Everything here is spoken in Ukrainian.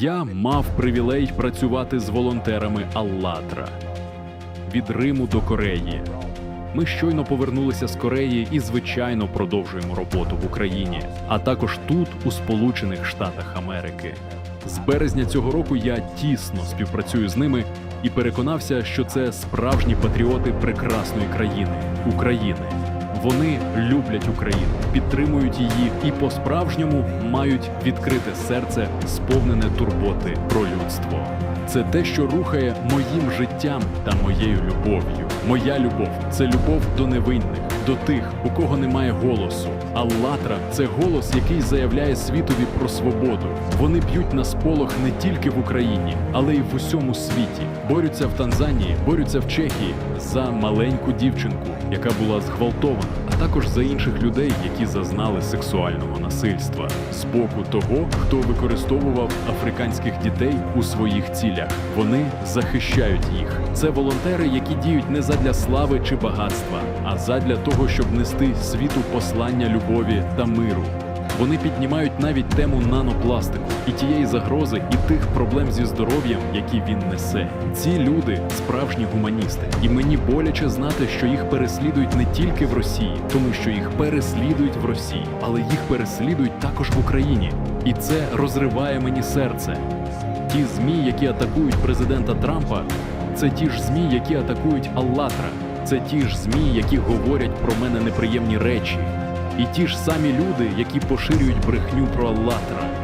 Я мав привілей працювати з волонтерами Аллатра від Риму до Кореї. Ми щойно повернулися з Кореї і, звичайно, продовжуємо роботу в Україні, а також тут, у Сполучених Штатах Америки. З березня цього року я тісно співпрацюю з ними і переконався, що це справжні патріоти прекрасної країни України. Вони люблять Україну, підтримують її і по-справжньому мають відкрите серце, сповнене турботи про людство. Це те, що рухає моїм життям та моєю любов'ю. Моя любов це любов до невинних, до тих, у кого немає голосу. Аллатра це голос, який заявляє світові про свободу. Вони б'ють на сполох не тільки в Україні, але й в усьому світі. Борються в Танзанії, борються в Чехії за маленьку дівчинку, яка була зґвалтована, також за інших людей, які зазнали сексуального насильства з боку того, хто використовував африканських дітей у своїх цілях. Вони захищають їх. Це волонтери, які діють не задля слави чи багатства, а задля того, щоб нести світу послання любові та миру. Вони піднімають навіть тему нанопластику і тієї загрози, і тих проблем зі здоров'ям, які він несе. Ці люди справжні гуманісти, і мені боляче знати, що їх переслідують не тільки в Росії, тому що їх переслідують в Росії, але їх переслідують також в Україні. І це розриває мені серце. Ті змі, які атакують президента Трампа, це ті ж змі, які атакують Аллатра. Це ті ж змі, які говорять про мене неприємні речі. І ті ж самі люди, які поширюють брехню про Аллатра.